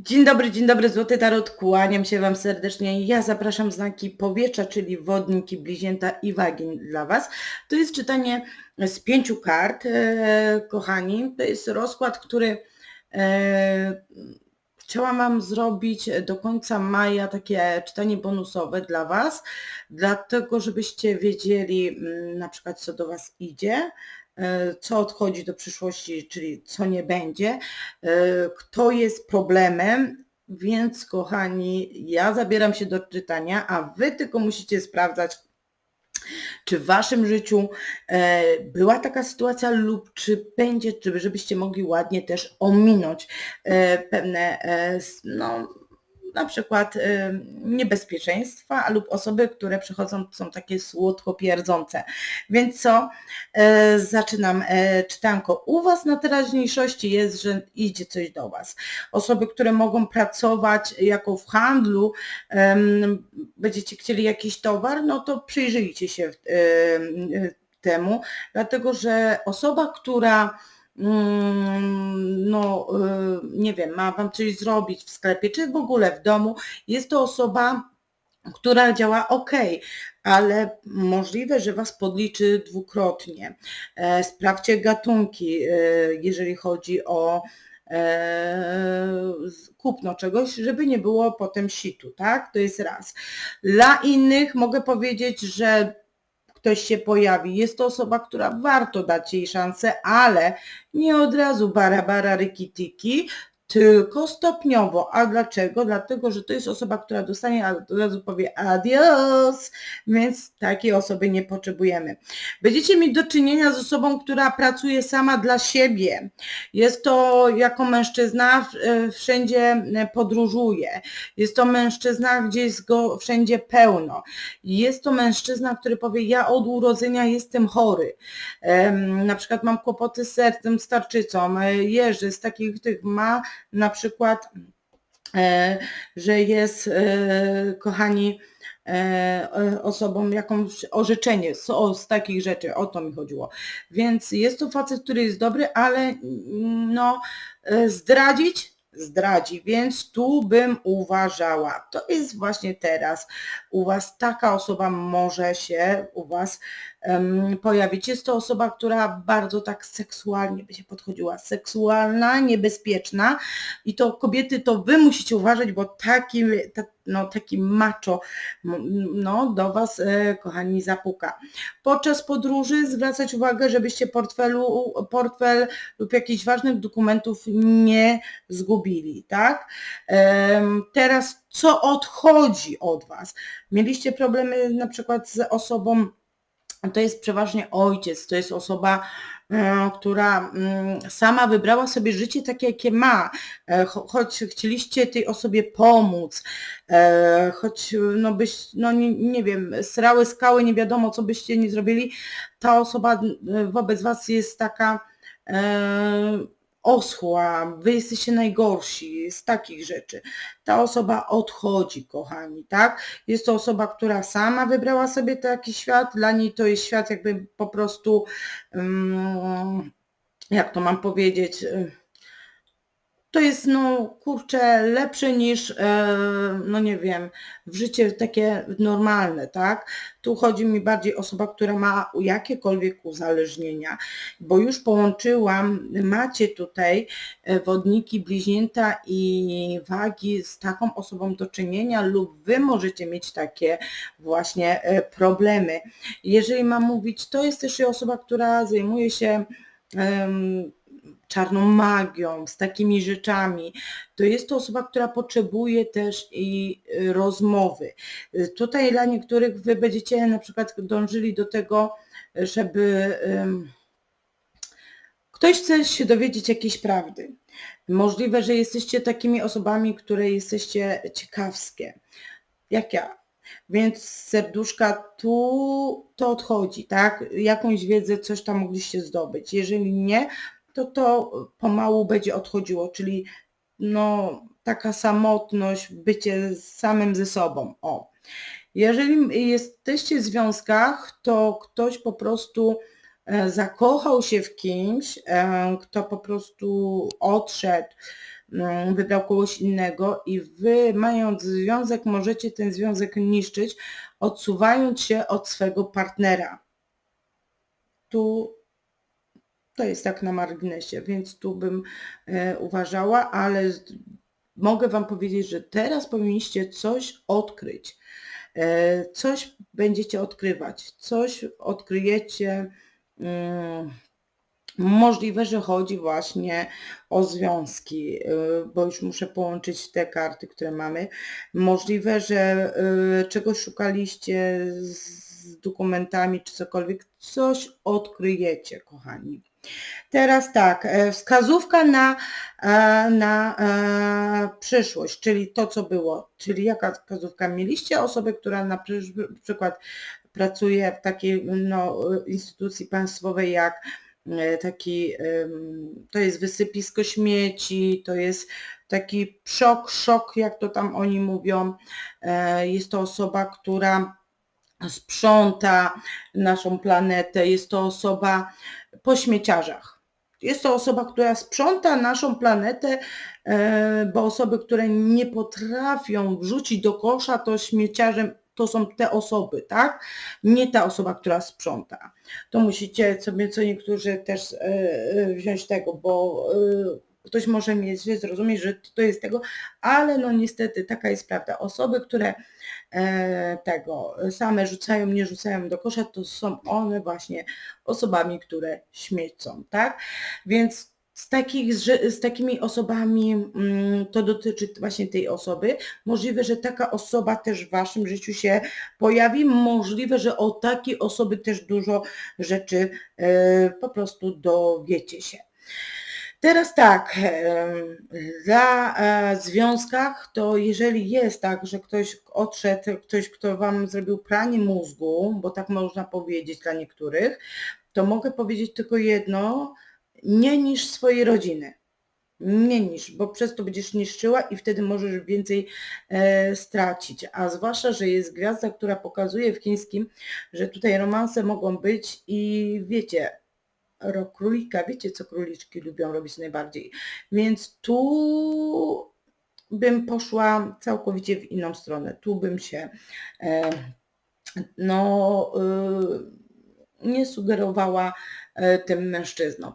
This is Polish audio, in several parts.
Dzień dobry, dzień dobry, Złoty Tarot, kłaniam się Wam serdecznie. Ja zapraszam znaki powietrza, czyli wodniki, bliźnięta i wagi dla Was. To jest czytanie z pięciu kart, e, kochani. To jest rozkład, który e, chciałam Wam zrobić do końca maja, takie czytanie bonusowe dla Was, dlatego żebyście wiedzieli mm, na przykład co do Was idzie, co odchodzi do przyszłości, czyli co nie będzie, e, kto jest problemem, więc kochani, ja zabieram się do czytania, a wy tylko musicie sprawdzać, czy w waszym życiu e, była taka sytuacja lub czy będzie, żebyście mogli ładnie też ominąć pewne no, na przykład y, niebezpieczeństwa lub osoby, które przychodzą, są takie słodko pierdzące. Więc co? E, zaczynam e, czytanko. U Was na teraźniejszości jest, że idzie coś do Was. Osoby, które mogą pracować jako w handlu, będziecie chcieli jakiś towar, no to przyjrzyjcie się temu, dlatego że osoba, która no y, nie wiem, ma Wam coś zrobić w sklepie, czy w ogóle w domu, jest to osoba, która działa ok, ale możliwe, że Was podliczy dwukrotnie. E, sprawdźcie gatunki, e, jeżeli chodzi o e, kupno czegoś, żeby nie było potem situ, tak? To jest raz. Dla innych mogę powiedzieć, że ktoś się pojawi. Jest to osoba, która warto dać jej szansę, ale nie od razu bara bara rikitiki, tylko stopniowo. A dlaczego? Dlatego, że to jest osoba, która dostanie, a od razu powie adios, więc takiej osoby nie potrzebujemy. Będziecie mieć do czynienia z osobą, która pracuje sama dla siebie. Jest to jako mężczyzna e, wszędzie podróżuje. Jest to mężczyzna, gdzie jest go wszędzie pełno. Jest to mężczyzna, który powie, ja od urodzenia jestem chory. Na przykład mam kłopoty z sercem, z tarczycą, e, z takich tych ma na przykład, e, że jest, e, kochani, e, osobą jakąś orzeczenie z, z takich rzeczy, o to mi chodziło. Więc jest to facet, który jest dobry, ale mm, no zdradzić zdradzi, więc tu bym uważała. To jest właśnie teraz u Was taka osoba może się u Was um, pojawić. Jest to osoba, która bardzo tak seksualnie by się podchodziła, seksualna, niebezpieczna i to kobiety to Wy musicie uważać, bo taki, ta, no, taki macho no, do Was, e, kochani, zapuka. Podczas podróży zwracać uwagę, żebyście portfelu, portfel lub jakichś ważnych dokumentów nie zgubili, tak? Teraz co odchodzi od Was? Mieliście problemy na przykład z osobą, to jest przeważnie ojciec, to jest osoba, która mm, sama wybrała sobie życie takie, jakie ma, e, choć chcieliście tej osobie pomóc, e, choć no byś, no nie, nie wiem, srały skały, nie wiadomo co byście nie zrobili, ta osoba wobec Was jest taka oschła, wy jesteście najgorsi z takich rzeczy. Ta osoba odchodzi, kochani, tak? Jest to osoba, która sama wybrała sobie taki świat, dla niej to jest świat jakby po prostu, um, jak to mam powiedzieć, to jest no kurczę lepsze niż e, no nie wiem, w życie takie normalne, tak? Tu chodzi mi bardziej osoba, która ma jakiekolwiek uzależnienia, bo już połączyłam, macie tutaj e, wodniki bliźnięta i wagi z taką osobą do czynienia lub wy możecie mieć takie właśnie e, problemy. Jeżeli mam mówić, to jest też osoba, która zajmuje się czarną magią, z takimi rzeczami, to jest to osoba, która potrzebuje też i y, rozmowy. Y, tutaj dla niektórych wy będziecie na przykład dążyli do tego, żeby ktoś chce się dowiedzieć jakiejś prawdy. Możliwe, że jesteście takimi osobami, które jesteście ciekawskie, jak ja. Więc serduszka tu to odchodzi, tak? Jakąś wiedzę, coś tam mogliście zdobyć. Jeżeli nie, to to pomału będzie odchodziło, czyli no taka samotność, bycie samym ze sobą. O. Jeżeli jesteście w związkach, to ktoś po prostu e, zakochał się w kimś, e, kto po prostu odszedł, wybrał kogoś innego i wy mając związek możecie ten związek niszczyć, odsuwając się od swego partnera. Tu to jest tak na marginesie, więc tu bym e, uważała, ale mogę Wam powiedzieć, że teraz powinniście coś odkryć. E, coś będziecie odkrywać, coś odkryjecie. mm, Możliwe, że chodzi właśnie o związki, y, bo już muszę połączyć te karty, które mamy. Możliwe, że czegoś szukaliście z dokumentami czy cokolwiek, coś odkryjecie, kochani. Teraz tak, e, wskazówka na, e, na e, przyszłość, czyli to, co było, czyli jaka wskazówka? Mieliście osobę, która na przy- przykład pracuje w takiej no, instytucji państwowej jak taki, to jest wysypisko śmieci, to jest taki szok, szok, jak to tam oni mówią. Jest to osoba, która sprząta naszą planetę, jest to osoba po śmieciarzach. Jest to osoba, która sprząta naszą planetę, e, bo osoby, które nie potrafią wrzucić do kosza, to śmieciarzem to są te osoby, tak? Nie ta osoba, która sprząta. To musicie sobie co niektórzy też e, e, wziąć tego, bo ktoś może mieć źle zrozumieć, że to jest tego, ale no niestety taka jest prawda. Osoby, które e, tego same rzucają, nie rzucają do kosza, to są one właśnie osobami, które śmiecą, tak? Więc z, takich, z takimi osobami mm, to dotyczy właśnie tej osoby. Możliwe, że taka osoba też w waszym życiu się pojawi. Możliwe, że o takiej osoby też dużo rzeczy e, po prostu dowiecie się. Teraz tak, dla e, związkach to jeżeli jest tak, że ktoś odszedł, ktoś, kto Wam zrobił pranie mózgu, bo tak można powiedzieć dla niektórych, to mogę powiedzieć tylko jedno, nie niż swojej rodziny. Nie niż, bo przez to będziesz niszczyła i wtedy możesz więcej e, stracić. A zwłaszcza, że jest gwiazda, która pokazuje w chińskim, że tutaj romanse mogą być i wiecie, królika, wiecie co króliczki lubią robić najbardziej. Więc tu bym poszła całkowicie w inną stronę. Tu bym się e, no y, nie sugerowała e, tym mężczyznom.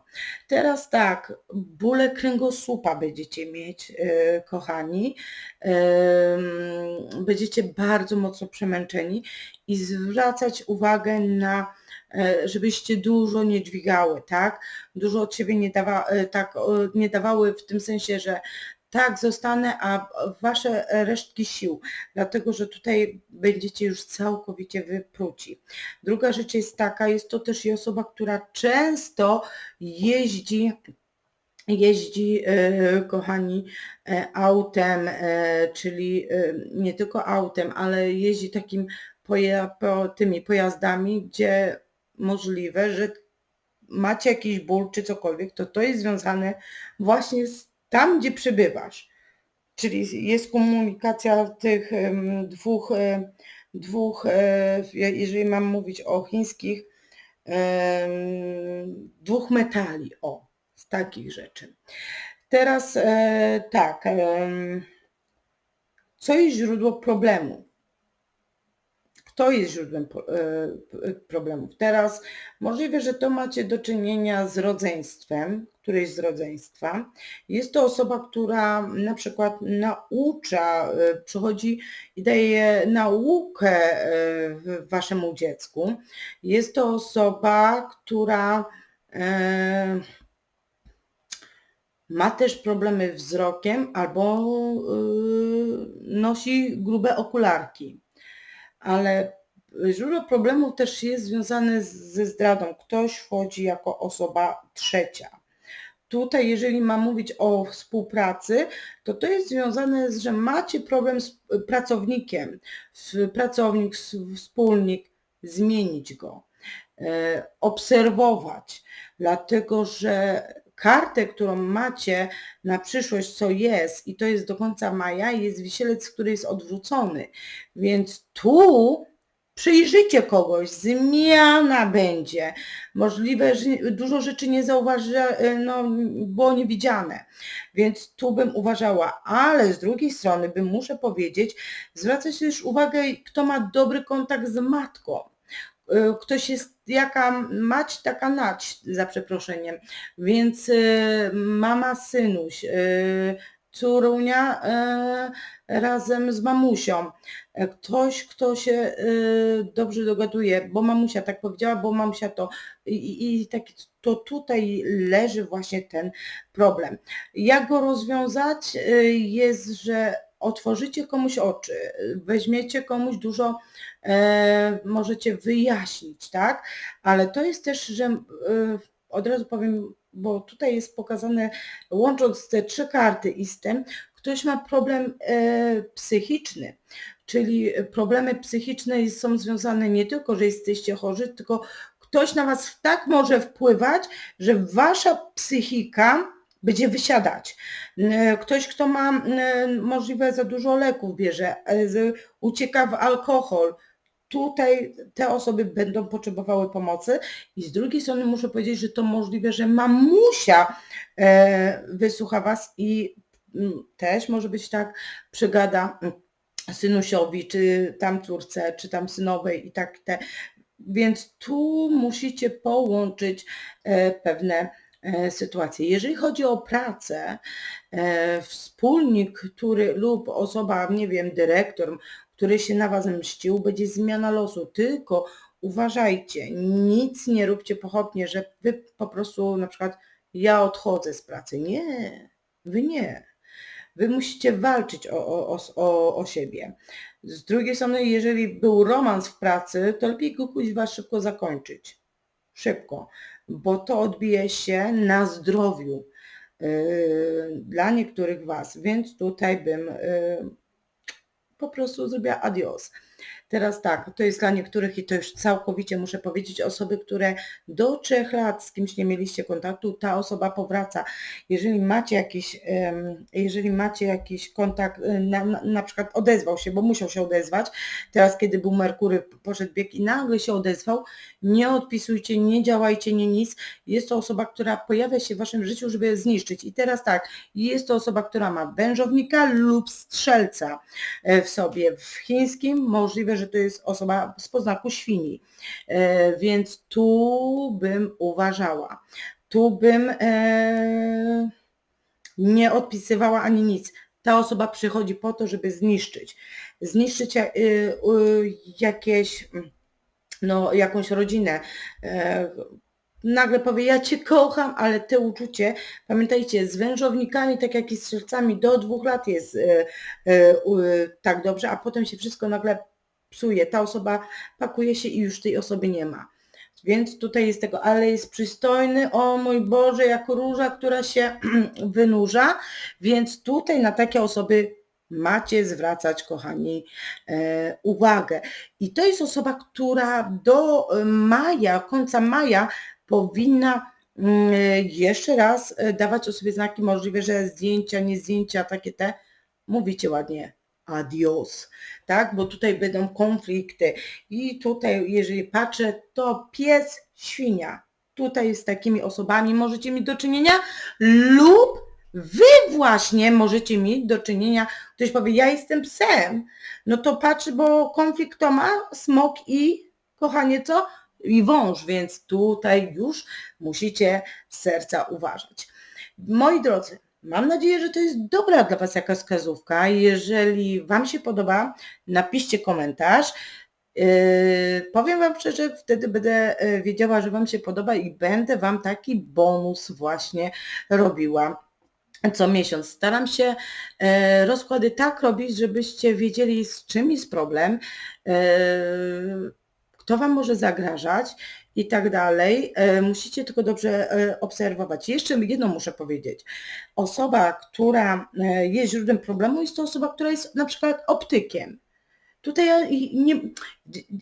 Teraz tak, bóle kręgosłupa będziecie mieć, e, kochani. Będziecie bardzo mocno przemęczeni i zwracać uwagę na żebyście dużo nie dźwigały, tak? Dużo od siebie nie, dawa, e, tak, nie dawały w tym sensie, że tak zostanę, a wasze resztki sił, dlatego że tutaj będziecie już całkowicie wypruci. Druga rzecz jest taka, jest to też i osoba, która często jeździ jeździ, e, kochani, e, autem, e, czyli e, nie tylko autem, ale jeździ takim poja, po, tymi pojazdami, gdzie możliwe, że macie jakiś ból czy cokolwiek, to to jest związane właśnie z tam, gdzie przebywasz. Czyli jest komunikacja tych dwóch, dwóch e, jeżeli mam mówić o chińskich, dwóch metali, o, z takich rzeczy. Teraz e, tak, co jest źródło problemu? Kto jest źródłem e, problemów? Teraz możliwe, że to macie do czynienia z rodzeństwem, któreś z rodzeństwa. Jest to osoba, która na przykład naucza, e, przychodzi i daje naukę e, waszemu dziecku. Jest to osoba, która ma też problemy wzrokiem albo nosi grube okularki. Ale źródło problemu też jest związane ze zdradą. Ktoś wchodzi jako osoba trzecia. Tutaj, jeżeli mam mówić o współpracy, to to jest związane z, że macie problem z pracownikiem, z- pracownik, wspólnik, zmienić go, e, obserwować, dlatego że kartę, którą macie na przyszłość, co jest, i to jest do końca maja, jest wisielec, który jest odwrócony. Więc tu przyjrzycie kogoś, zmiana będzie. Możliwe, że dużo rzeczy nie zauważy, no, było niewidziane. Więc tu bym uważała, ale z drugiej strony bym muszę powiedzieć, zwraca się też uwagę, kto ma dobry kontakt z matką. Y, ktoś jest jaka mać, taka nać, za przeproszeniem. Więc y, mama, synuś, y, córunia razem z mamusią. Ktoś, kto się dobrze dogaduje, bo mamusia tak powiedziała, bo mamusia to i, i tak, to tutaj leży właśnie ten problem. Jak go rozwiązać? Jest, że otworzycie komuś oczy, weźmiecie komuś dużo, e, możecie wyjaśnić, tak? Ale to jest też, że e, od razu powiem, bo tutaj jest pokazane, łącząc te trzy karty i z tym, ktoś ma problem e, psychiczny, czyli problemy psychiczne są związane nie tylko, że jesteście chorzy, tylko ktoś na was tak może wpływać, że wasza psychika będzie wysiadać. E, ktoś, kto ma e, możliwe za dużo leków bierze, e, ucieka w alkohol, tutaj te osoby będą potrzebowały pomocy i z drugiej strony muszę powiedzieć, że to możliwe, że mamusia wysłucha Was i też może być tak, przegada synusiowi, czy tam córce, czy tam synowej i tak te. Więc tu musicie połączyć pewne sytuację. Jeżeli chodzi o pracę, e, wspólnik, który lub osoba, nie wiem, dyrektor, który się na Was mścił, będzie zmiana losu. Tylko uważajcie, nic nie róbcie pochopnie, że Wy po prostu na przykład ja odchodzę z pracy. Nie, Wy nie. Wy musicie walczyć o, o, o, o siebie. Z drugiej strony, jeżeli był romans w pracy, to lepiej go kuźwa szybko zakończyć. Szybko bo to odbije się na zdrowiu yy, dla niektórych Was, więc tutaj bym yy, po prostu zrobiła adios. Teraz tak, to jest dla niektórych i to już całkowicie muszę powiedzieć, osoby, które do trzech lat z kimś nie mieliście kontaktu, ta osoba powraca. Jeżeli macie jakiś, jeżeli macie jakiś kontakt, y, na, na, przykład odezwał się, bo musiał się odezwać, teraz kiedy był Merkury, poszedł bieg i nagle się odezwał, nie odpisujcie, nie działajcie, nie nic. Jest to osoba, która pojawia się w waszym życiu, żeby zniszczyć. I teraz tak, jest to osoba, która ma wężownika lub strzelca e, w sobie. W chińskim możliwe, że to jest osoba z poznaku świni. E, więc tu bym uważała. Tu bym e, nie odpisywała ani nic. Ta osoba przychodzi po to, żeby zniszczyć. Zniszczyć jakieś no, jakąś rodzinę, e, nagle powie, ja Cię kocham, ale te uczucie, pamiętajcie, z wężownikami, tak jak i z strzelcami, do dwóch lat jest e, e, tak dobrze, a potem się wszystko nagle psuje. Ta osoba pakuje się i już tej osoby nie ma. Więc tutaj jest tego, ale jest przystojny, o mój Boże, jak róża, która się wynurza, więc tutaj na takie osoby macie zwracać, kochani, e, uwagę. I to jest osoba, która do maja, końca maja powinna mm, jeszcze raz e, dawać o sobie znaki możliwe, że zdjęcia, nie zdjęcia, takie te, mówicie ładnie, adios, tak, bo tutaj będą konflikty. I tutaj, jeżeli patrzę, to pies, świnia, tutaj z takimi osobami możecie mieć do czynienia lub Wy właśnie możecie mieć do czynienia, ktoś powie, ja jestem psem, no to patrzy, bo konflikt to ma smok i kochanie co? I wąż, więc tutaj już musicie serca uważać. Moi drodzy, mam nadzieję, że to jest dobra dla Was jakaś wskazówka. Jeżeli Wam się podoba, napiszcie komentarz. Yy, powiem Wam szczerze, wtedy będę yy, wiedziała, że Wam się podoba i będę Wam taki bonus właśnie robiła co miesiąc. Staram się e, rozkłady tak robić, żebyście wiedzieli z czym jest problem, e, kto Wam może zagrażać i tak dalej. E, musicie tylko dobrze obserwować. Jeszcze jedno muszę powiedzieć. Osoba, która jest źródłem problemu, jest to osoba, która jest na przykład optykiem. Tutaj ja nie,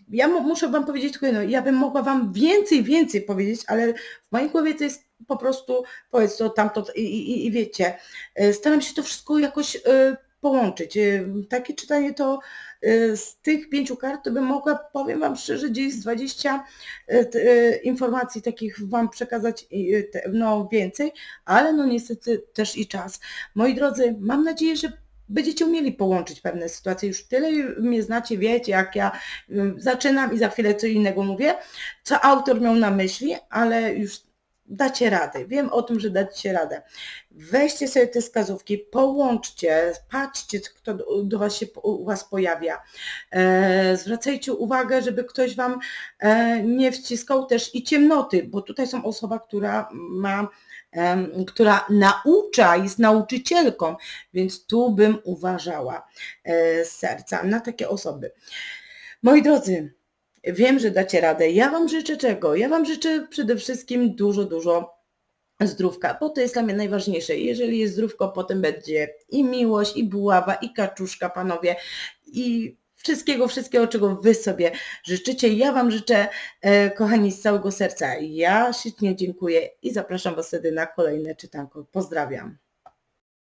ja muszę Wam powiedzieć tylko jedno, ja bym mogła Wam więcej, więcej powiedzieć, ale w mojej głowie to jest po prostu powiedz to, tamto i, i, i wiecie, e, staram się to wszystko jakoś e, połączyć. Y, Takie czytanie to y, z tych pięciu kart to bym mogła, powiem Wam szczerze, gdzieś z 20 y, informacji takich Wam przekazać no więcej, ale no niestety też i czas. Moi drodzy, mam nadzieję, że będziecie umieli połączyć pewne sytuacje. Już tyle mnie znacie, wiecie, jak ja zaczynam i za chwilę co innego mówię, co autor miał na myśli, ale już dacie radę. Wiem o tym, że dacie radę. Weźcie sobie te wskazówki, połączcie, patrzcie, kto do, was się u was pojawia. E, zwracajcie uwagę, żeby ktoś wam e, nie wciskał też i ciemnoty, bo tutaj są osoba, która ma em, która naucza, jest nauczycielką, więc tu bym uważała e, z serca na takie osoby. Moi drodzy, wiem, że dacie radę. Ja Wam życzę czego? Ja Wam życzę przede wszystkim dużo, dużo zdrówka, bo to jest dla mnie najważniejsze. Jeżeli jest zdrówko, potem będzie i miłość, i buława, i kaczuszka, panowie, i wszystkiego, wszystkiego, czego Wy sobie życzycie. Ja Wam życzę, e, kochani, z całego serca. Ja ślicznie dziękuję i zapraszam Was wtedy na kolejne czytanko. Pozdrawiam.